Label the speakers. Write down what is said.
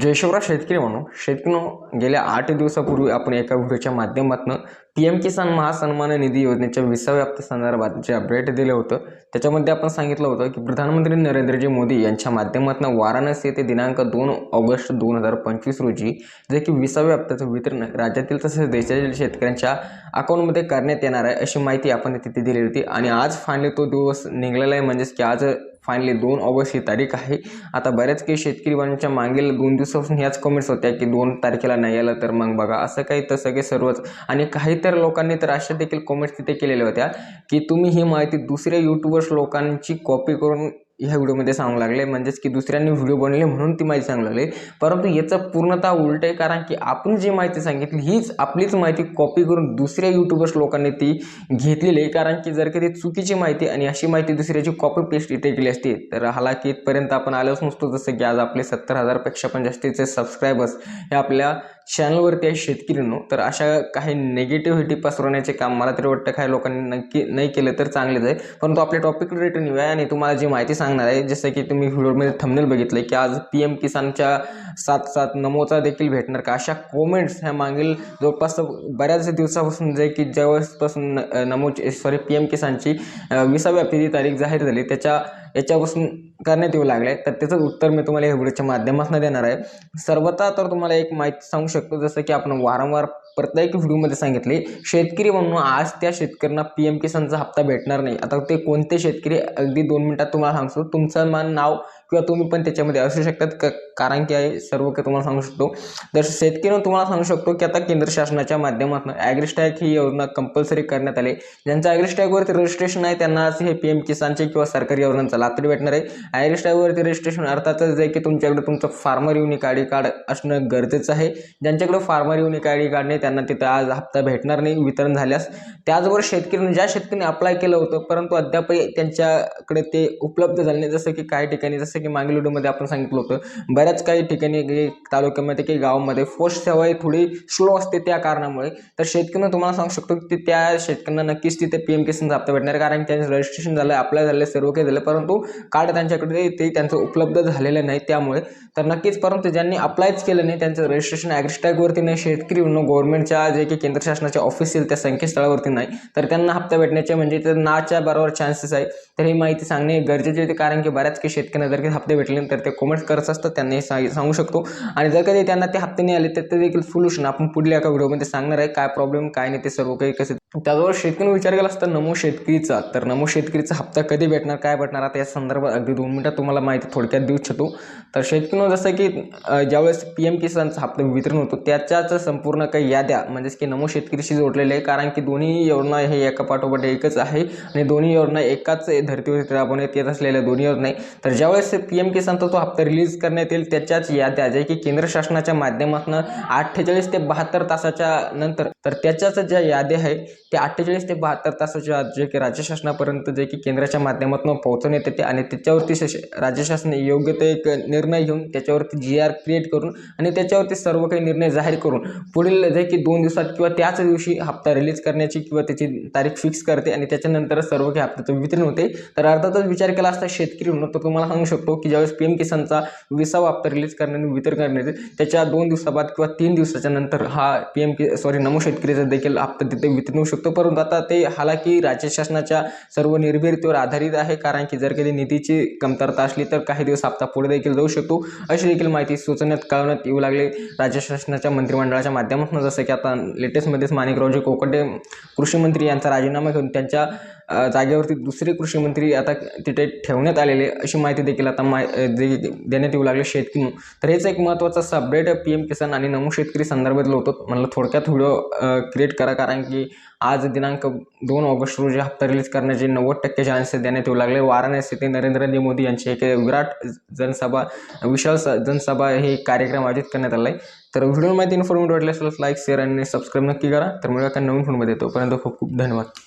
Speaker 1: जय शेतकरी म्हणून शेतकरी गेल्या आठ दिवसापूर्वी आपण एका व्हिडिओच्या माध्यमातून पी एम किसान महासन्मान निधी योजनेच्या विसाव्या हप्त्या संदर्भात जे अपडेट दिलं होतं त्याच्यामध्ये आपण सांगितलं होतं की प्रधानमंत्री नरेंद्रजी मोदी यांच्या माध्यमातून वाराणसी येथे दिनांक दोन ऑगस्ट दोन हजार पंचवीस रोजी जे की विसाव्या हप्त्याचं वितरण राज्यातील तसेच देशातील शेतकऱ्यांच्या अकाउंटमध्ये करण्यात येणार आहे अशी माहिती आपण तिथे दिली होती. आणि आज फायनली तो दिवस निघलेला आहे म्हणजेच की आज फायनली दोन ऑगस्ट ही तारीख आहे. आता बऱ्याच काही शेतकरी बांधवांच्या मागील दोन दिवसापासून ह्याच कमेंट्स होत्या की दोन तारखेला नाही आलं तर मग बघा. असं काही तर सगळे सर्वच. आणि काही तर लोकांनी तर अशा देखील कमेंट्स तिथे केलेल्या होत्या की तुम्ही ही माहिती दुसऱ्या यूट्यूबर्स लोकांची कॉपी करून ह्या व्हिडिओमध्ये सांगू लागले. म्हणजेच की दुसऱ्यांनी व्हिडिओ बनवले म्हणून ती माहिती सांगू लागले. परंतु याचं पूर्णतः उलट आहे कारण की आपण जी माहिती सांगितली हीच आपलीच माहिती कॉपी करून दुसऱ्या यूट्यूबर्स लोकांनी ती घेतलेली आहे. कारण की जर कधी चुकीची माहिती आणि अशी माहिती दुसऱ्याची कॉपी पेस्ट इथे केली असती तर हालाकी इथपर्यंत आपण आलोच नसतो. जसं की आज आपले सत्तर हजारपेक्षा पण जास्तीचे सबस्क्रायबर्स हे आपल्या चॅनलवरती आहे शेतकरीनो. तर अशा काही निगेटिव्हिटी पसरवण्याचे काम मला तरी वाटतं काही लोकांनी नक्की नाही केलं तर चांगलेच आहे. परंतु आपल्या टॉपिक रिलेटेड येऊया आणि तुम्हाला जी माहिती सांगणार आहे जसं की तुम्ही व्हिडिओमध्ये थंबनेल बघितलं की आज पी एम किसानच्या साथ साथ नमोचा देखील भेटणार का? अशा कॉमेंट्स ह्या मागील जवळपास बऱ्याच दिवसापासून जे की ज्यावेळेसपासून न- सॉरी पी एम किसानची विसाव्या तारीख जाहीर झाली. त्याच्या याच्यापासून करण्यात येऊ लागले. तर त्याचं उत्तर मी तुम्हाला या व्हिडिओच्या माध्यमातून देणार आहे. सर्वता तर तुम्हाला एक माहिती सांगू शकतो जसं की आपण वारंवार प्रत्येक व्हिडिओमध्ये सांगितले शेतकरी म्हणून आज त्या शेतकऱ्यांना पी एम किसानचा हप्ता भेटणार नाही. आता ते कोणते शेतकरी अगदी दोन मिनिटात तुम्हाला सांगतो. तुमचं मान नाव किंवा तुम्ही पण त्याच्यामध्ये असू शकतात. क कारण की आहे सर्व काही तुम्हाला सांगू शकतो. तर शेतकरी तुम्हाला सांगू शकतो की आता केंद्र शासनाच्या माध्यमातून ॲग्रिस्टॅग ही योजना कंपल्सरी करण्यात आली. ज्यांचं ॲग्रिस्टॅगवरती रजिस्ट्रेशन आहे त्यांना आज हे पी एम किसानचे किंवा सरकारी योजनांचा लाभ तरी भेटणार आहे. ॲग्रिस्टॅगवरती रजिस्ट्रेशन अर्थातच जे की तुमच्याकडे तुमचं farmer unique I D card असणं गरजेचं आहे. ज्यांच्याकडे farmer unique I D card नाही त्यांना तिथं आज हप्ता भेटणार नाही वितरण झाल्यास. त्याचबरोबर शेतकऱ्यांनी ज्या शेतकऱ्यांनी अप्लाय केलं होतं परंतु अद्यापही त्यांच्याकडे ते उपलब्ध झाले नाही. जसं की काही ठिकाणी जसं की मागील व्हिडिओमध्ये आपण सांगितलं होतं. बऱ्याच काही ठिकाणी काही तालुक्यामध्ये काही गावामध्ये पोस्ट सेवा ही थोडी स्लो असते त्या कारणामुळे. तर शेतकऱ्यांना तुम्हाला सांगू शकतो की त्या शेतकऱ्यांना नक्कीच तिथे पी एम किसानचा हप्ता भेटणार कारण त्यांचं रजिस्ट्रेशन झालं अप्लाय झालं सर्व काही झालं परंतु कार्ड त्यांच्याकडे ते त्यांचं उपलब्ध झालेलं नाही त्यामुळे. तर नक्कीच परंतु ज्यांनी अप्लायच केलं नाही त्यांचं रजिस्ट्रेशन ॲग्रिस्टॅगवरती नाही. शेतकरी म्हणून गव्हर्नमेंटच्या जे की केंद्र शासनाच्या ऑफिस येईल त्या संकेतस्थळावरती नाही. तर त्यांना हप्ता भेटण्याचे म्हणजे तर नाच्या बरोबर चान्सेस आहे. तर ही माहिती सांगणे गरजेचे आहे. कारण की बऱ्याच काही शेतकऱ्यांना जर काही हप्ते भेटले तर ते कमेंट्स करत असतात त्यांना हे सांग सांगू शकतो. आणि जर कधी त्यांना ते हप्ते नाही आले तर ते देखील सोल्युशन आपण पुढल्या एका व्हिडिओमध्ये सांगणार आहे काय प्रॉब्लेम काय नाही ते सर्व काही कसं त्याजवळ शेतकरी विचार केला असता नमो शेतकरीचा तर नमो शेतकरीचा हप्ता कधी भेटणार काय भेटणार आता या संदर्भात अगदी दोन मिनिटात तुम्हाला माहिती थोडक्यात देऊ इच्छितो तर शेतकरी जसं की ज्यावेळेस पी एम किसानचा हप्ता वितरण होतो त्याच्याच संपूर्ण काही याद्या म्हणजेच की नमो शेतकरीशी जोडलेले आहे कारण की दोन्ही योजना हे एका पाठोपाठ एकच आहे आणि दोन्ही योजना एकाच धर्तीवरती राबवण्यात येत असलेल्या दोन्ही योजना आहे तर ज्यावेळेस पी एम किसानचा तो हप्ता रिलीज करण्यात येईल त्याच्याच याद्या जे की केंद्र शासनाच्या माध्यमातून अठ्ठेचाळीस ते बहात्तर तासाच्या नंतर तर त्याच्याच ज्या याद्या आहे ते अठ्ठेचाळीस ते बहात्तर तासाच्या जे की राज्य शासनापर्यंत जे की केंद्राच्या माध्यमातून पोहोचवण्यात येते आणि त्याच्यावरती शश राज्य शासन योग्य ते एक निर्णय घेऊन त्याच्यावरती जी आर क्रिएट करून आणि त्याच्यावरती सर्व काही निर्णय जाहीर करून पुढील जे की दोन दिवसात किंवा त्याच दिवशी हप्ता रिलीज करण्याची किंवा त्याची तारीख फिक्स करते आणि त्याच्यानंतर सर्व काही हप्त्याचं वितरण होते. तर अर्थातच विचार केला असता शेतकरी म्हणून तर तुम्हाला सांगू शकतो की ज्यावेळेस पी एम किसानचा विसावा हप्ता रिलीज करण्याने वितरण करण्यात त्याच्या दोन दिवसाबाद किंवा तीन दिवसाच्या नंतर हा P M K sorry Namo शेतकरीचा देखील हप्ता तिथे वितरण शकतो. परंतु आता ते हालाकी राज्य शासनाच्या सर्व निर्भीरतेवर आधारित आहे. कारण की जर कधी निधीची कमतरता असली तर काही दिवस हप्ता पुढे देखील जाऊ शकतो. अशी देखील माहिती सूचनेत कळवण्यात येऊ लागली. राज्य शासनाच्या मंत्रिमंडळाच्या माध्यमातून जसं की आता लेटेस्टमध्येच माणिकरावजी कोकटे कृषी मंत्री यांचा राजीनामा घेऊन त्यांच्या जागेवरती दुसरे कृषी मंत्री आता तिथे ठेवण्यात आलेले अशी माहिती देखील आता माय दे देण्यात येऊ लागले शेतकरी तर हेच एक महत्त्वाचा सबडेट अपडेट पी एम किसान आणि नमो शेतकरी संदर्भातलं होतं म्हणलं थोडक्यात व्हिडिओ क्रिएट करा. कारण की आज दिनांक दोन ऑगस्ट रोजी हप्ता रिलीज करण्याचे नव्वद टक्के चान्सेस देण्यात येऊ लागले. वाराणसी ते नरेंद्र मोदी यांची एक विराट जनसभा विशाल स जनसभा हे कार्यक्रम आयोजित करण्यात आला आहे तर व्हिडिओ माहिती इन्फॉर्मेटिव्ह वाटल्यास असेल लाईक शेअर आणि सबस्क्राईब नक्की करा. तर मिळूया त्या नवीन फोनमध्ये येतो परंतु खूप खूप धन्यवाद.